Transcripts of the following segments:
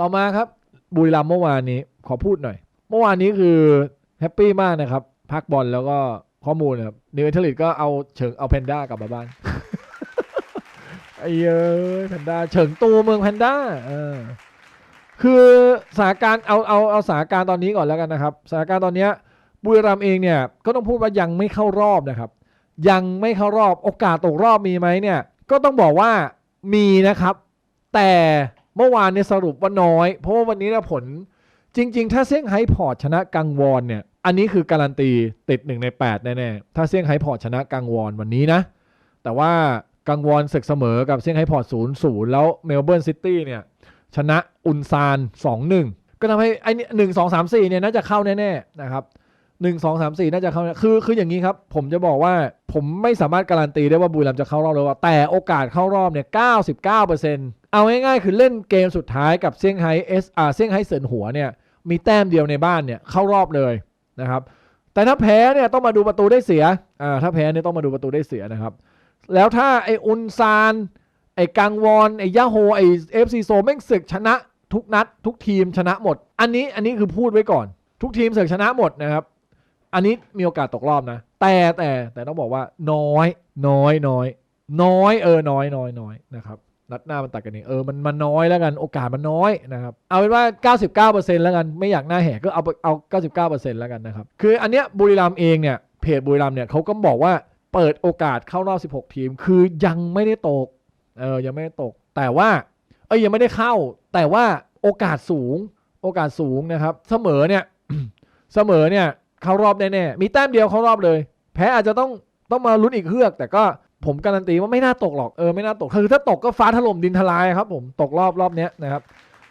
ต่อมาครับบุรีรัมย์เมื่อวานนี้ขอพูดหน่อย เมื่อวานนี้คือแฮปปี้มากนะครับพักบอลแล้วก็ข้อมูลนะครับนิวเอทลิตก็เอาเฉิงเอาแพนด้ากลับมาบ้านไอ้เอ้ยแพนด้าเฉิงตูเมืองแพนด้าเออคือสถานการณ์เอาเอาเอาสถานการณ์ตอนนี้ก่อนแล้วกันนะครับสถานการณ์ตอนนี้บุรีรัมย์เองเนี่ยก็ต้องพูดว่ายังไม่เข้ารอบนะครับ ยังไม่เข้ารอบโอกาสตกรอบมีไหมเนี่ย ก็ต้องบอกว่ามีนะครับ แต่ เมื่อวานเนี่ยสรุปว่าน้อย เพราะว่าวันนี้นะผลจริง ๆ ถ้าเซี่ยงไฮ้พอร์ตชนะกังวอนเนี่ยอันนี้คือการันตีติด1ใน8แน่ๆถ้าเซี่ยงไฮ้พอร์ตชนะกังวอนวันนี้นะ แต่ว่ากังวอนศึกเสมอกับเซี่ยงไฮ้พอร์ต0 0แล้วเมลเบิร์นซิตี้เนี่ยชนะอุนซาน2-1 ก็ทำให้ไอ้นี่หนึ่งสองสามสี่เนี่ยน่าจะเข้าแน่ๆนะครับ หนึ่งสองสามสี่น่าจะเข้าแน่คือคืออย่างนี้ครับ ผมจะบอกว่าผมไม่สามารถการันตีได้ว่าบุรีรัมย์จะเข้ารอบเลยว่าแต่โอกาสเข้ารอบเนี่ยเก้าสิบเก้าเปอร์เซ็นต์เอาง่ายๆ คือเล่นเกมสุดท้ายกับเซี่ยงไฮ้เอสอาเซี่ยงไฮ้เซินหัวเนี่ยมีแต้มเดียวในบ้านเนี่ยเข้ารอบเลยนะครับแต่ถ้าแพ้เนี่ยต้องมาดูประตูได้เสียอ่าถ้าแพ้เนี่ยต้องมาดูประตูได้เสียนะครับแล้วถ้าไออุนซานไอกังวอนไอยาโฮไอเอฟซีโซแม่งศึกชนะทุกนัด ทุกทีมชนะหมด อันนี้อันนี้คือพูดไว้ก่อน ทุกทีมศึกชนะหมดนะครับ อันนี้มีโอกาสตกรอบนะ แต่แต่แต่ต้องบอกว่าน้อย น้อยน้อย น้อยเออน้อยน้อยน้อยนะครับนัดหน้ามันตัดกันเองเออมันมันน้อยแล้วกันโอกาสมันน้อยนะครับเอาเป็นว่า 99%แล้วกันไม่อยากหน้าแหกก็เอาเอา 99%แล้วกันนะครับคืออันเนี้ยบุรีรัมย์เองเนี่ยเพจบุรีรัมย์เนี่ยเขาก็บอกว่าเปิดโอกาสเข้ารอบ 16 ทีม คือยังไม่ได้ตกเออยังไม่ได้ตก แต่ว่าเอ้ยยังไม่ได้เข้า แต่ว่าโอกาสสูงโอกาสสูงนะครับ เสมอเนี่ยเสมอเนี่ย เข้ารอบแน่ๆมีแต้มเดียวเข้ารอบเลย แพ้อาจจะต้องต้องมาลุ้นอีกเฮือก แต่ก็ผมการันตีว่าไม่น่าตกหรอกเออไม่น่าตกคือถ้าตกก็ฟ้าถล่มดินทลายครับผมตกรอบรอบเนี้ยนะครับ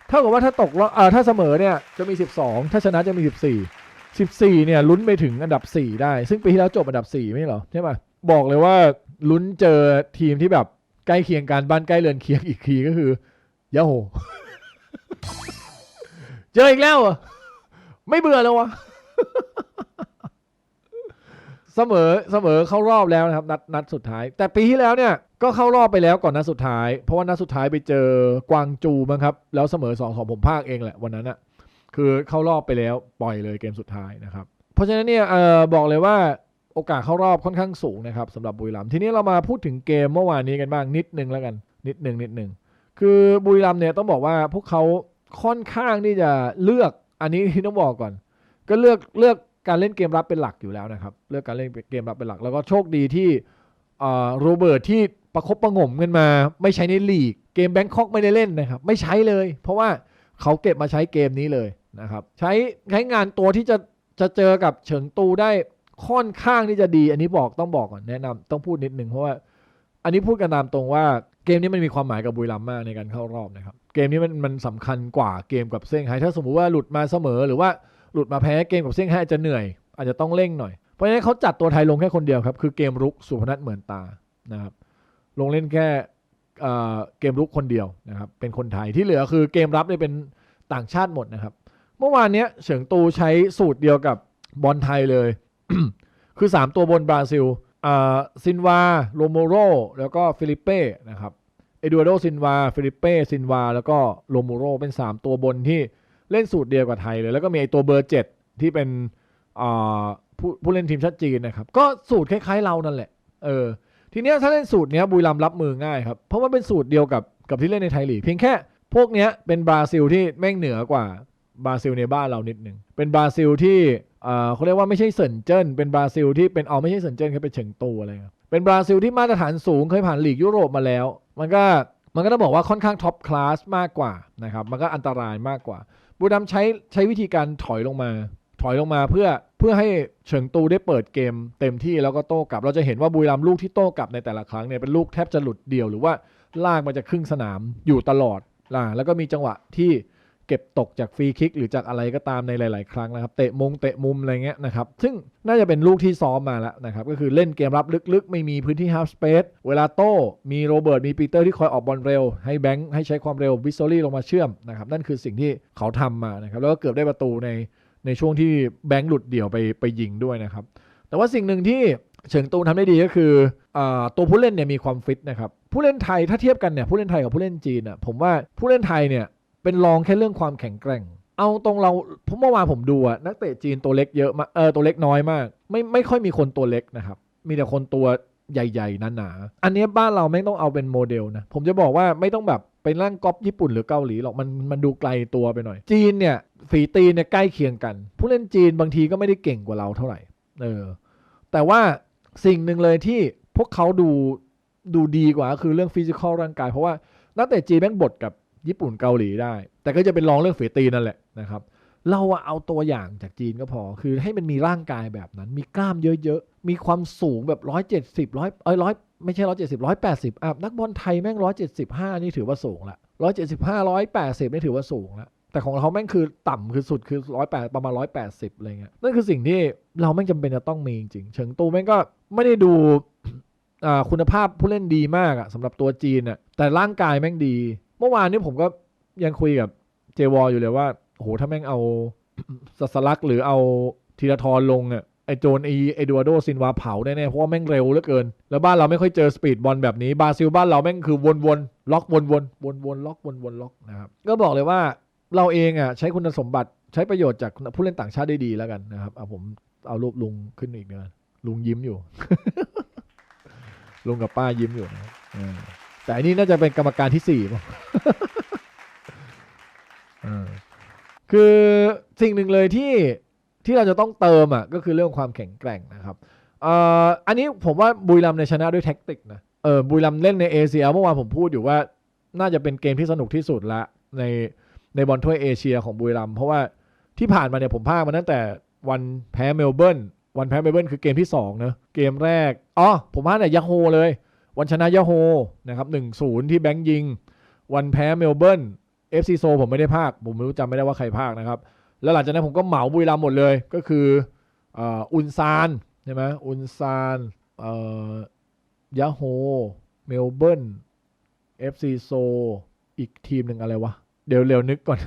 เท่ากับว่าถ้าตกรอบเออถ้าเสมอเนี่ยจะมี 12 ถ้าชนะจะมี 14 14เนี่ยลุ้นไปถึงอันดับ 4 ได้ ซึ่งปีที่แล้วจบอันดับ 4 ไม่ใช่เหรอใช่ป่ะบอกเลยว่าลุ้นเจอทีมที่แบบใกล้เคียงกันบ้านใกล้เรือนเคียงอีกทีก็คือยาโฮเจออีกแล้วเหรอไม่เบื่อเลยวะ เสมอเสมอเข้ารอบแล้วนะครับนัดนัดสุดท้าย แต่ปีที่แล้วเนี่ยก็เข้ารอบไปแล้วก่อนนัดสุดท้าย เพราะว่านัดสุดท้ายไปเจอกวางจูมั้งครับแล้วเสมอสองสองผมภาคเองแหละวันนั้นอะคือเข้ารอบไปแล้วปล่อยเลยเกมสุดท้ายนะครับเพราะฉะนั้นเนี่ยเออบอกเลยว่าโอกาสเข้ารอบค่อนข้างสูงนะครับสำหรับบุรีรัมย์ทีนี้เรามาพูดถึงเกมเมื่อวานนี้กันบ้างนิดนึงแล้วกันนิดนึงนิดนึงคือบุรีรัมย์เนี่ยต้องบอกว่าพวกเขาค่อนข้างที่จะเลือกอันนี้ที่ต้องบอกก่อน ก็เลือกเลือก การเล่นเกมรับเป็นหลักอยู่แล้วนะครับเลือกการเล่นเกมรับเป็นหลัก แล้วก็โชคดีที่โรเบิร์ตที่ประคบประงมกันมา ไม่ใช้ในลีก เกมแบงคอกไม่ได้เล่นนะครับ ไม่ใช้เลย เพราะว่าเขาเก็บมาใช้เกมนี้เลยนะครับ ใช้ใช้งานตัวที่จะจะเจอกับเฉิงตูได้ค่อนข้างที่จะดี อันนี้บอกต้องบอกก่อนแนะนำต้องพูดนิดนึงเพราะว่า อันนี้พูดกันตามตรงว่าเกมนี้มันมีความหมายกับบุรีรัมย์มากในการเข้ารอบนะครับ เกมนี้มันมันสำคัญกว่าเกมกับเซี่ยงไฮ้ถ้าสมมุติว่าหลุดมาเสมอหรือว่า หลุดมาแพ้เกมกับเซี่ยงไฮ้จะเหนื่อย อาจจะต้องเร่งหน่อย เพราะฉะนั้นเขาจัดตัวไทยลงแค่คนเดียวครับ คือเกมรุกสุพนัทเหมือนตานะครับลงเล่นแค่เกมรุกคนเดียวนะครับเป็นคนไทยที่เหลือคือเกมรับเนี่ยเป็นต่างชาติหมดนะครับ เมื่อวานเนี้ยเฉิงตูใช้สูตรเดียวกับบอลไทยเลย คือ 3 ตัวบนบราซิลซินวาโรโมโรแล้วก็ฟิลิปเป้นะครับเอดูอาร์โดซินวาฟิลิปเป้ซินวาแล้วก็โรโมโรเป็น 3 ตัวบนที่ เล่นสูตรเดียวกับไทยเลย แล้วก็มีไอตัวเบอร์7ที่เป็นผู้ผู้เล่นทีมชาติจีนนะครับ ก็สูตรคล้ายๆเรานั่นแหละ เออ ทีเนี้ยถ้าเล่นสูตรเนี้ยบุรีรัมรับมือง่ายครับ เพราะว่าเป็นสูตรเดียวกับกับที่เล่นในไทยลีกเพียงแค่พวกเนี้ยเป็นบราซิลที่แม่งเหนือกว่าบราซิลในบ้านเรานิดหนึ่งเป็นบราซิลที่เออเขาเรียกว่าไม่ใช่เซินเจิ้น เป็นบราซิลที่เป็นเอาไม่ใช่เซินเจิ้นเขาเป็นเฉิงตูอะไรครับ เป็นบราซิลที่มาตรฐานสูงเคยผ่านลีกยุโรปมาแล้ว มันก็มันก็ต้องบอกว่าค่อนข้างท็อปคลาสมากกว่านะครับ มันก็อันตรายมากกว่า บูดัมย์ใช้ใช้วิธีการถอยลงมา ถอยลงมาเพื่อเพื่อให้เฉิงตูได้เปิดเกมเต็มที่แล้วก็โต้กลับ เราจะเห็นว่าบุรีรัมย์ลูกที่โต้กลับในแต่ละครั้งเนี่ยเป็นลูกแทบจะหลุดเดี่ยวหรือว่าลากมาจากครึ่งสนามอยู่ตลอดล่ะแล้วก็มีจังหวะที่ เก็บตกจากฟรีคิกหรือจากอะไรก็ตามในหลาย ๆ ครั้งนะครับ เตะมงเตะมุมอะไรเงี้ยนะครับ ซึ่งน่าจะเป็นลูกที่ซ้อมมาแล้วนะครับ ก็คือเล่นเกมรับลึก ๆ ไม่มีพื้นที่ฮาฟสเปซเวลาโต้ มีโรเบิร์ต มีปีเตอร์ที่คอยออกบอลเร็ว ให้แบงค์ให้ใช้ความเร็ววิสโซลี่ลงมาเชื่อมนะครับ นั่นคือสิ่งที่เขาทำมานะครับ แล้วก็เกือบได้ประตูในในช่วงที่แบงค์หลุดเดี่ยวไปไปยิงด้วยนะครับ แต่ว่าสิ่งหนึ่งที่เฉิงตูนทำได้ดีก็คืออตัวผู้เล่นเนี่ยมีความฟิตนะครับผู้เล่นไทยถ้าเทียบกันเนี่ยผู้เล่นไทยกับผู้เล่นจีนอะผมว่าผู้เล่นไทยเนี่ย เป็นรองแค่เรื่องความแข็งแกร่ง เอาตรงเราเมื่อวานผมดูอะนักเตะจีนตัวเล็กเยอะมากเออตัวเล็กน้อยมาก ไม่ไม่ค่อยมีคนตัวเล็กนะครับ มีแต่คนตัวใหญ่ๆหนาๆอันนี้บ้านเราไม่ต้องเอาเป็นโมเดลนะ ผมจะบอกว่าไม่ต้องแบบไปร่างก๊อปญี่ปุ่นหรือเกาหลีหรอกมันมันดูไกลตัวไปหน่อย จีนเนี่ยฝีตีนเนี่ยใกล้เคียงกัน ผู้เล่นจีนบางทีก็ไม่ได้เก่งกว่าเราเท่าไหร่เออแต่ว่าสิ่งหนึ่งเลยที่พวกเขาดูดูดีกว่าคือเรื่องฟิสิกอลร่างกาย เพราะว่านักเตะจีนแม่งบทกับ ญี่ปุ่นเกาหลีได้ แต่ก็จะเป็นรองเรื่องฝีตีนนั่นแหละนะครับ เราเอาตัวอย่างจากจีนก็พอ คือให้มันมีร่างกายแบบนั้น มีกล้ามเยอะๆ มีความสูงแบบร้อยเจ็ดสิบร้อยเอ้ยร้อยไม่ใช่ร้อยเจ็ดสิบร้อยแปดสิบอะนักบอลไทยแม่งร้อยเจ็ดสิบห้านี่ถือว่าสูงละร้อยเจ็ดสิบห้าร้อยแปดสิบนี่ถือว่าสูงละแต่ของเราแม่งคือต่ำคือสุดคือร้อยแปดประมาณร้อยแปดสิบอะไรเงี้ยนั่นคือสิ่งที่เราแม่งจำเป็นจะต้องมีจริงๆเฉิงตูแม่งก็ไม่ได้ดูคุณภาพผู้เล่นดีมากอะสำหรับตัวจีนอะแต่ร่างกายแม่งดี มื่อวานนี้ผมก็ยังคุยกับเจวออยู่เลยว่าโหถ้าแม่งเอาสัสลักหรือเอาธีรทรลงอะไอโจนไอเอดูอาโดซินวาเผาแน่ๆเพราะว่าแม่งเร็วเหลือเกิน แล้วบ้านเราไม่ค่อยเจอสปีดบอลแบบนี้บราซิลบ้านเราแม่งคือวนๆล็อกวนๆวนๆล็อกวนๆล็อกนะครับก็บอกเลยว่าเราเองอะใช้คุณสมบัติใช้ประโยชน์จากผู้เล่นต่างชาติได้ดีแล้วกันนะครับเอาผมเอารูปลุงขึ้นอีกเนะลุงยิ้มอยู่ ลุงกับป้ายิ้มอยู่นะ แต่อันนี้น่าจะเป็นกรรมการที่สี่ป่ะคือสิ่งหนึ่งเลยที่ที่เราจะต้องเติมอะก็คือเรื่องความแข็งแกร่งนะครับอ่ออันนี้ผมว่าบุรีรัมในชนะด้วยแท็กติกนะเออบุรีรัมเล่นในเอเชียเมื่อวานผมพูดอยู่ว่าน่าจะเป็นเกมที่สนุกที่สุดละในในบอลถ้วยเอเชียของบุรีรัมเพราะว่าที่ผ่านมาเนี่ยผมพากมาตั้งแต่วันแพ้เมลเบิร์นวันแพ้เมลเบิร์นคือเกมที่สองเนอะเกมแรกอ๋อผมพากแต่ยาโฮเลย วันชนะยาโฮนะครับหนึ่งศูนย์ที่แบงค์ยิง วันแพ้เมลเบิร์น FC โซผมไม่ได้ภาค ผมไม่รู้จำไม่ได้ว่าใครภาคนะครับ แล้วหลังจากนั้นผมก็เหมาบุรีรัมหมดเลย ก็คืออุนซานใช่ไหมอุนซานยาโฮเมลเบิร์น FC โซอีกทีมหนึ่งอะไรวะ เดี๋ยวเร็วนึกก่อน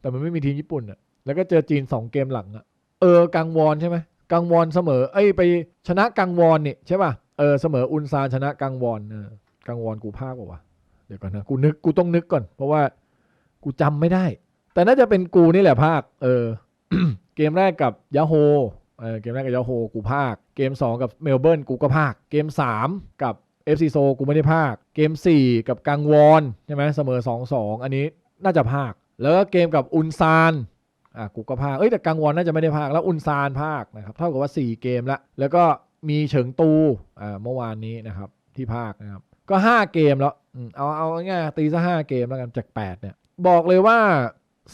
แต่มันไม่มีทีมญี่ปุ่นอะแล้วก็เจอจีน 2 เกมหลังอะเออกังวอนใช่ไหมกังวอนเสมอ เอ้ยไปชนะกังวอนนี่ใช่ป่ะ เออเสมออุนซานชนะกังวอนเออกังวอนกูภาคป่าวะเดี๋ยวก่อนนะกูนึกกูต้องนึกก่อน เพราะว่ากูจำไม่ได้ แต่น่าจะเป็นกูนี่แหละภาค เออ เกมแรกกับยาโฮเออเกมแรกกับยาโฮกูภาค เกม 2 กับเมลเบิร์นกูก็ภาค เกม 3 กับ FC โซกูไม่ได้ภาค เกม 4 กับกังวอนใช่ไหมเสมอ 2-2 อันนี้น่าจะภาค แล้วก็เกมกับอุนซานอะกูก็ภาค เอ้ยแต่กังวอนน่าจะไม่ได้ภาค แล้วอุนซานภาคนะครับ เท่ากับว่า 4 เกมละ แล้วก็ มีเฉิงตูอ่าเมื่อวานนี้นะครับที่ภาคนะครับก็ 5 เกมแล้วเอาเอาง่ายตีซะห้าเกมแล้วกันจาก 8 เนี่ย บอกเลยว่า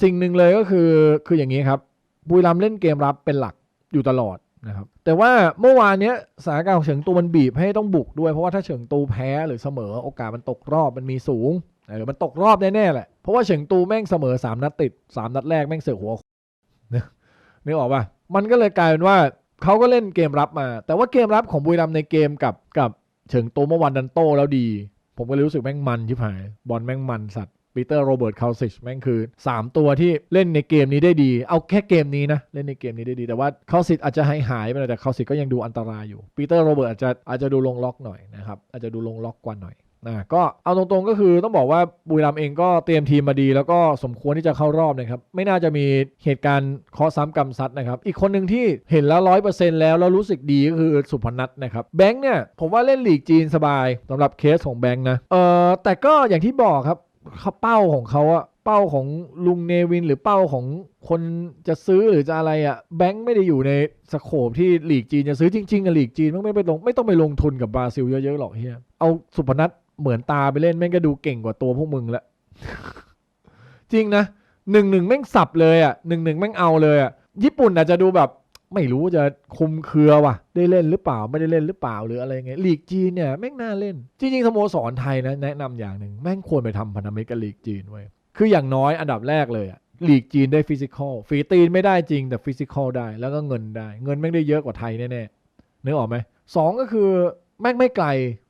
สิ่งหนึ่งเลยก็คือคืออย่างนี้ครับ บุรีรัมเล่นเกมรับเป็นหลักอยู่ตลอดนะครับแต่ว่าเมื่อวานเนี้ยสถานการณ์ของเฉิงตูมันบีบให้ต้องบุกด้วยเพราะว่าถ้าเฉิงตูแพ้หรือเสมอโอกาสมันตกรอบมันมีสูงเออมันตกรอบแน่ๆแหละเพราะว่าเฉิงตูแม่งเสมอ 3 นัดติด 3 นัดแรกแม่งเสือหัวนึกออกป่ะมันก็เลยกลายเป็นว่า เขาก็เล่นเกมรับมา แต่ว่าเกมรับของบุรีรัมย์ในเกมกับกับเฉิงตูเมื่อวานดันโตแล้วดี ผมก็เลยรู้สึกแม่งมันชิบหายบอลแม่งมันสัตว์ปีเตอร์โรเบิร์ตคาสิชแม่งคือ 3 ตัวที่เล่นในเกมนี้ได้ดี เอาแค่เกมนี้นะ เล่นในเกมนี้ได้ดี แต่ว่าคาสิชอาจจะหายหายไปแต่คาสิชก็ยังดูอันตรายอยู่ปีเตอร์โรเบิร์ตอาจจะอาจจะดูลงล็อกหน่อยนะครับอาจจะดูลงล็อกกว่าหน่อย นะก็เอาตรงๆก็คือต้องบอกว่าบุรีรัมเองก็เตรียมทีมมาดี แล้วก็สมควรที่จะเข้ารอบนะครับ ไม่น่าจะมีเหตุการณ์เคาะซ้ำกรรมซัดนะครับ อีกคนหนึ่งที่เห็นแล้วร้อยเปอร์เซ็นต์แล้ว แล้วรู้สึกดีก็คือสุพนัทนะครับแบงค์เนี่ยผมว่าเล่นหลีกจีนสบายสำหรับเคสของแบงค์นะเออแต่ก็อย่างที่บอกครับเขาเป้าของเขาอะเป้าของลุงเนวิน หรือเป้าของคนจะซื้อหรือจะอะไรอะแบงค์ไม่ได้อยู่ในสโคปที่หลีกจีนจะซื้อจริงๆอะลีกจีนไม่ไปลงไม่ต้องไปลงทุนกับบราซิลเยอะๆหรอกเฮียเอาสุพนัท เหมือนตาไปเล่นแม่งก็ดูเก่งกว่าตัวพวกมึงละ จริงนะหนึ่งหนึ่งแม่งสับเลยอะหนึ่งหนึ่งแม่งเอาเลยอะญี่ปุ่นอาจจะดูแบบไม่รู้จะคุมเครือว่ะ ได้เล่นหรือเปล่าไม่ได้เล่นหรือเปล่าหรืออะไรเงี้ยลีกจีนเนี่ยแม่งน่าเล่น จริงๆสโมสรไทยนะแนะนำอย่างหนึ่งแม่งควรไปทำพันธมิตรกับลีกจีนไว้คืออย่างน้อยอันดับแรกเลยอะลีกจีนได้ฟิสิกอลฝีตีนไม่ได้จริงแต่ฟิสิกอลได้แล้วก็เงินได้ เงินแม่งได้เยอะกว่าไทยแน่ๆนึกออกไหมสองก็คือ แม่งไม่ไกล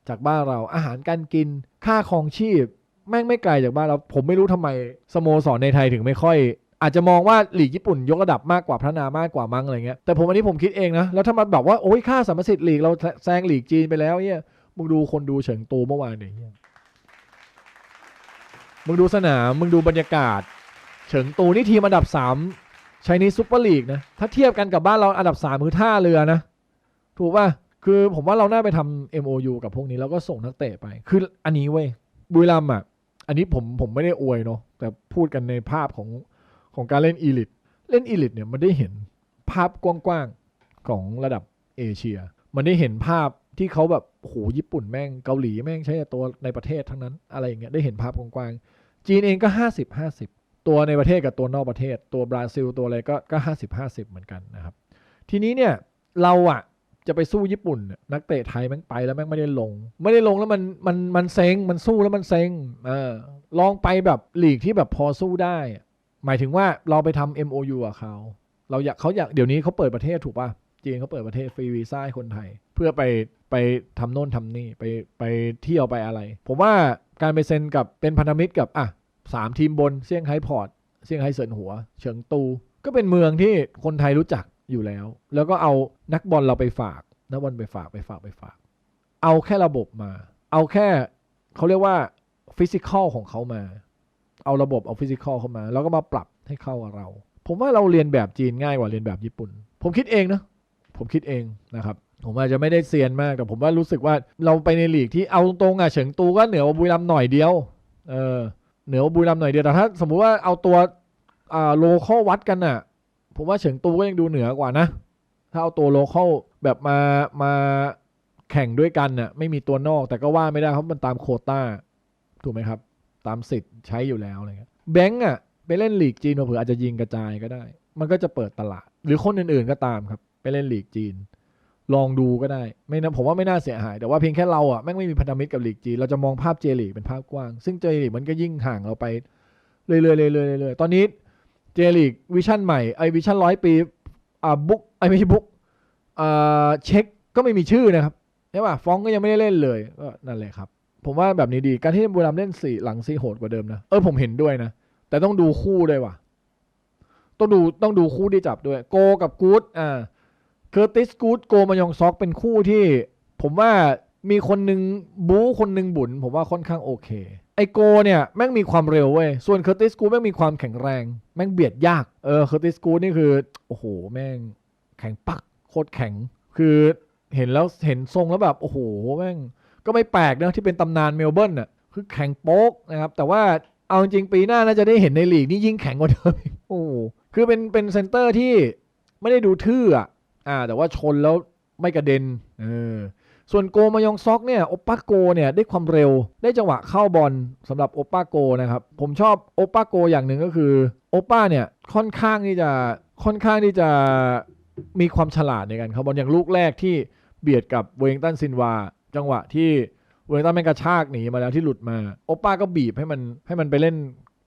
จากบ้านเราอาหารการกิน ค่าครองชีพ แม่งไม่ไกลจากบ้านเราผมไม่รู้ทำไมสโมสรในไทยถึงไม่ค่อย อาจจะมองว่าหลีกญี่ปุ่นยกระดับมากกว่าพัฒนามากกว่ามั้งอะไรเงี้ยแต่ผมอันนี้ผมคิดเองนะแล้วถ้ามันแบบว่าโอ้ยค่าสัมประสิทธิ์หลีกเราแซงหลีกจีนไปแล้วเนี่ยมึงดูคนดูเฉิงตูเมื่อวานเนี่ยมึงดูสนามมึงดูบรรยากาศ เฉิงตูนี่ทีมอันดับสามชนีซูเปอร์ลีกนะถ้าเทียบกันกับบ้านเราอันดับสามคือท่าเรือนะถูกป่ะ คือผมว่าเราน่าไปทำ MOU กับพวกนี้แล้วก็ส่งนักเตะไป คืออันนี้เว้ยบุรีรัมย์อะ อันนี้ผมผมไม่ได้อวยเนาะแต่พูดกันในภาพของของการเล่นอีลิตเล่นอีลิตเนี่ยมันได้เห็นภาพกว้างๆของระดับเอเชีย มันได้เห็นภาพที่เขาแบบโหญี่ปุ่นแม่งเกาหลีแม่งใช้ต่ตัวในประเทศทั้งนั้นอะไรอย่างเงี้ยได้เห็นภาพกว้างๆจีนเองก็ 50 50 ตัวในประเทศกับตัวนอกประเทศ ตัวบราซิลตัวอะไรก็ก็ 50 50 เหมือนกันนะครับ ทีนี้เนี่ยเราอะ จะไปสู้ญี่ปุ่น นักเตะไทยแม่งไปแล้วแม่งไม่ได้ลง ไม่ได้ลงแล้วมันมันมันเซ็งมันสู้แล้วมันเซ็งเออลองไปแบบลีกที่แบบพอสู้ได้ หมายถึงว่าเราไปทำ MOU กับเขาเราอยากเขาอยากเดี๋ยวนี้เขาเปิดประเทศถูกป่ะจีนเขาเปิดประเทศฟรีวีซ่าให้คนไทย เพื่อไปไปทำโน่นทำนี่ไปไปเที่ยวไปอะไร ผมว่าการไปเซ็นกับเป็นพันธมิตรกับอะสามทีมบนเซี่ยงไฮ้พอร์ตเซี่ยงไฮ้เซินหัว เฉิงตู ก็เป็นเมืองที่คนไทยรู้จัก อยู่แล้ว แล้วก็เอานักบอลเราไปฝาก นักบอลไปฝากไปฝากไปฝาก เอาแค่ระบบมา เอาแค่เขาเรียกว่าฟิสิกอลของเขามา เอาระบบเอาฟิสิกอลเข้ามา แล้วก็มาปรับให้เข้ากับเรา ผมว่าเราเรียนแบบจีนง่ายกว่าเรียนแบบญี่ปุ่น ผมคิดเองนะ ผมคิดเองนะครับผมอาจจะไม่ได้เซียนมากแต่ผมว่ารู้สึกว่าเราไปในลีกที่เอาตรงๆอะเฉิงตูก็เหนือบุรีรัมย์หน่อยเดียวเออเหนือบุรีรัมย์หน่อยเดียวแต่ถ้าสมมุติว่าเอาตัวอ่าโลเคอลวัดกันน่ะ ผมว่าเฉิงตูก็ยังดูเหนือกว่านะ ถ้าเอาตัวโลเคอลแบบมามาแข่งด้วยกันน่ะไม่มีตัวนอกแต่ก็ว่าไม่ได้เพราะมันตามโควต้า ถูกไหมครับ ตามสิทธิ์ใช้อยู่แล้วอะไรเงี้ยแบงก์อะไปเล่นลีกจีนเผื่ออาจจะยิงกระจายก็ได้ มันก็จะเปิดตลาด หรือคนอื่นๆก็ตามครับ ไปเล่นลีกจีน ลองดูก็ได้ ไม่นะผมว่าไม่น่าเสียหาย แต่ว่าเพียงแค่เราอะแม่งไม่มีพันธมิตรกับลีกจีนเราจะมองภาพเจลีกเป็นภาพกว้าง ซึ่งเจลีกมันก็ยิ่งห่างเราไปเรื่อยๆเรื่อยๆเรื่อยๆตอนนี้ เจลีกวิชั่นใหม่ไอวิชั่นร้อยปีอ่าบุ๊กไอไม่ใช่บุ๊กอ่าเช็คก็ไม่มีชื่อนะครับใช่ป่ะฟองก็ยังไม่ได้เล่นเลยก็นั่นแหละครับ ผมว่าแบบนี้ดีการที่บุรีรัมเล่นสี่หลังสี่โหดกว่าเดิมนะเออผมเห็นด้วยนะ แต่ต้องดูคู่ด้วยว่ะ ต้องดูต้องดูคู่ที่จับด้วย โกกับกู๊ดอ่าเคอร์ติสกู๊ดโกมายองซอกเป็นคู่ที่ ผมว่ามีคนหนึ่งบู๊คนหนึ่งบุญผมว่าค่อนข้างโอเค ไอโกเนี่ยแม่งมีความเร็วเว้ย ส่วนเคอร์ติสกูแม่งมีความแข็งแรง แม่งเบียดยาก เออเคอร์ติสกูนี่คือ โอ้โห แม่งแข็งปักโคตรแข็ง คือเห็นแล้วเห็นทรงแล้วแบบ โอ้โห แม่งก็ไม่แปลกนะที่เป็นตำนานเมลเบิร์นน่ะ คือแข็งโป๊กนะครับ แต่ว่าเอาจริงปีหน้าน่าจะได้เห็นในลีกนี่ยิ่งแข็งกว่าเดิมโอ้คือเป็นเป็นเซนเตอร์ที่ไม่ได้ดูทื่ออะ อ่า แต่ว่าชนแล้วไม่กระเด็น เออ ส่วนโกมายองซอกเนี่ยโอป้าโกเนี่ยได้ความเร็วได้จังหวะเข้าบอลสำหรับโอป้าโกนะครับผมชอบโอป้าโกอย่างหนึ่งก็คือโอป้าเนี่ยค่อนข้างที่จะค่อนข้างที่จะมีความฉลาดในการเข้าบอลอย่างลูกแรกที่เบียดกับเวงตันซินวา จังหวะที่เวงตันแม่งกระชากหนีมาแล้วที่หลุดมาโอป้าก็บีบให้มันให้มันไปเล่น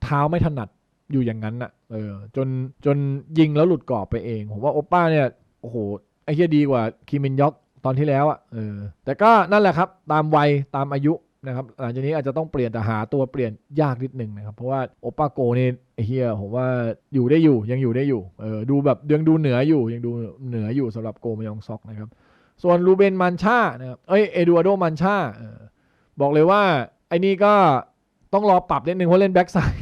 เท้าไม่ถนัดอยู่อย่างนั้นน่ะเออจนจนยิงแล้วหลุดกรอบไปเอง ผมว่าโอป้าเนี่ยโอ้โหไอ้เฮียดีกว่าคิมินยอก ตอนที่แล้วอะเออแต่ก็นั่นแหละครับ ตามวัยตามอายุนะครับหลังจากนี้อาจจะต้องเปลี่ยนแต่หาตัวเปลี่ยนยากนิดนึงนะครับ เพราะว่าโอป้าโกนี่เฮียผมว่าอยู่ได้อยู่ยังอยู่ได้อยู่เออดูแบบยังดูเหนืออยู่ยังดูเหนืออยู่สำหรับโกมยองซอกนะครับ ส่วนรูเบนมันชานะครับเอ้ยเอดูอาโดมันชาเออบอกเลยว่าไอ้นี่ก็ต้องรอปรับนิดนึงเพราะเล่นแบ็กซ้าย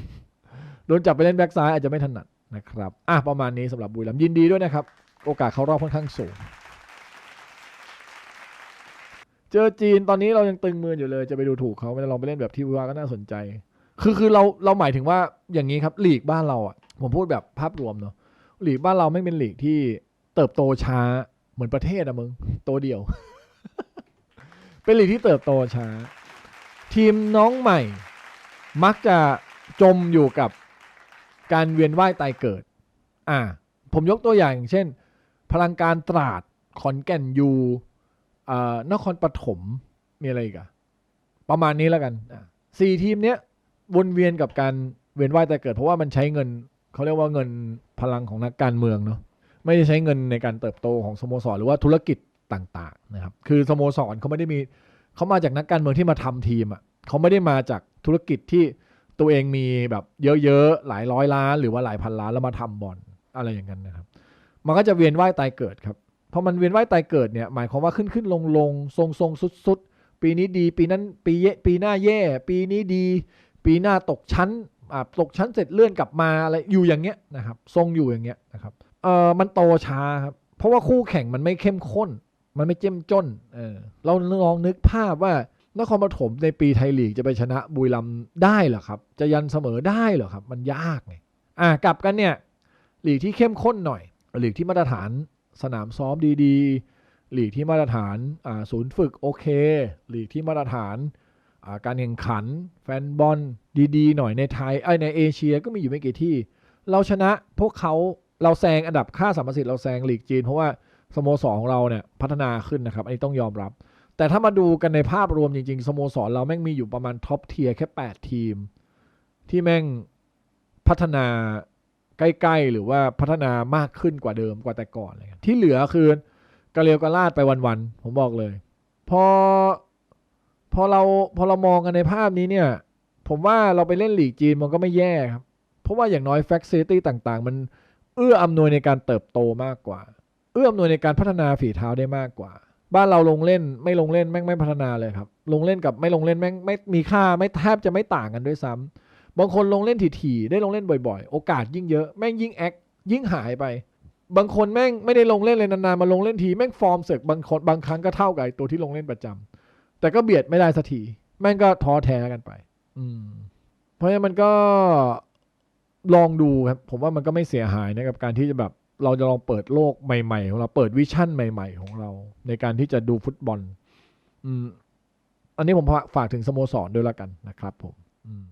โดนจับไปเล่นแบ็กซ้ายอาจจะไม่ถนัดนะครับอะประมาณนี้สำหรับบุรีรัมยินดีด้วยนะครับ โอกาสเข้ารอบค่อนข้างสูง จอจีนตอนนี้เรายังตึงมืออยู่เลยจะไปดูถูกเขาไม่ได้ลองไปเล่นแบบที่ว่าก็น่าสนใจ คือคือเราเราหมายถึงว่าอย่างนี้ครับหลีกบ้านเราอะผมพูดแบบภาพรวมเนาะหลีกบ้านเราไม่เป็นหลีกที่เติบโตช้าเหมือนประเทศอะมึงโตเดียว เป็นหลีกที่เติบโตช้า ทีมน้องใหม่ มักจะจมอยู่กับการเวียนว่ายตายเกิด อ่า ผมยกตัวอย่างเช่น พลังการตราดขอนแก่นยู นครปฐมมีอะไรอีกอะประมาณนี้แล้วกันสี่ทีมเนี้ยวนเวียนกับการเวียนว่ายตายเกิด เพราะว่ามันใช้เงินเขาเรียกว่าเงินพลังของนักการเมืองเนาะไม่ได้ใช้เงินในการเติบโตของสโมสรหรือว่าธุรกิจต่าง ๆ นะครับ คือสโมสรเขาไม่ได้มีเขามาจากนักการเมืองที่มาทำทีมอะเขาไม่ได้มาจากธุรกิจที่ตัวเองมีแบบเยอะๆหลายร้อยล้าน หรือว่าหลายพันล้านแล้วมาทำบอลอะไรอย่างนั้นนะครับ มันก็จะเวียนว่ายตายเกิดครับ อมันเวียนว่ายตายเกิดเนี่ยหมายความว่าขึ้นขึ้นลงลงทรงทรงสุดสุดๆปีนี้ดี ปีนั้นปีเยปีหน้าแย่ ปีนี้ดี ปีหน้าตกชั้นอ่าตกชั้นเสร็จเลื่อนกลับมาอะไรอยู่อย่างเงี้ยนะครับทรงอยู่อย่างเงี้ยนะครับเออมันโตช้าครับเพราะว่าคู่แข่งมันไม่เข้มข้น มันไม่เจ้มจนเออเราลองนึกภาพว่านครปฐมในปีไทยลีกจะไปชนะบุรีรัมได้เหรอครับ จะยันเสมอได้เหรอครับ มันยากไงอะกลับกันเนี่ยลีกที่เข้มข้นหน่อยลีกที่มาตรฐาน สนามซ้อมดีๆ หลีกที่มาตรฐานศูนย์ฝึกโอเค หลีกที่มาตรฐานาการแข่งขัน แฟนบอลดีๆ หน่อยในไทยไอในเอเชียก็มีอยู่ไม่กี่ที่ เราชนะพวกเขาเราแซงอันดับค่าสัมประสิทธิ์เราแซงหลีกจีน เพราะว่าสโมสรของเราเนี่ยพัฒนาขึ้นนะครับ อันนี้ต้องยอมรับ แต่ถ้ามาดูกันในภาพรวมจริงๆสโมสรเราแม่งมีอยู่ประมาณท็อปเทียร์แค่ 8 ทีม ที่แม่งพัฒนา ใกล้ๆ หรือว่าพัฒนามากขึ้นกว่าเดิมกว่าแต่ก่อนเงี้ยที่เหลือคือกระเรียวกระลาดไปวันๆผมบอกเลย พอพอเราพอเรามองกันในภาพนี้เนี่ย ผมว่าเราไปเล่นหลีกจีนมันก็ไม่แย่ครับ เพราะว่าอย่างน้อยแฟคซิตี้ต่างๆ มันเอื้ออำนวยในการเติบโตมากกว่า เอื้ออำนวยในการพัฒนาฝีเท้าได้มากกว่า บ้านเราลงเล่นไม่ลงเล่นแม่งไม่พัฒนาเลยครับ ลงเล่นกับไม่ลงเล่นแม่งไม่มีค่าไม่แทบจะไม่ต่างกันด้วยซ้ำ บางคนลงเล่นถี่ๆได้ลงเล่นบ่อยๆ โอกาสยิ่งเยอะแม่งยิ่งแอคยิ่งหายไป บางคนแม่งไม่ได้ลงเล่นเลยนานๆมาลงเล่นทีแม่งฟอร์มเสกบางคนบางครั้งก็เท่ากับตัวที่ลงเล่นประจำแต่ก็เบียดไม่ได้สักทีแม่งก็ท้อแท้กันไป อืม เพราะฉะนั้นมันก็ลองดูครับผมว่ามันก็ไม่เสียหายนะกับการที่จะแบบเราจะลองเปิดโลกใหม่ๆของเราเปิดวิชั่นใหม่ ๆ ของเรา ในการที่จะดูฟุตบอล อืม อันนี้ผมฝากถึงสโมสรด้วยละกันนะครับ ผม อืม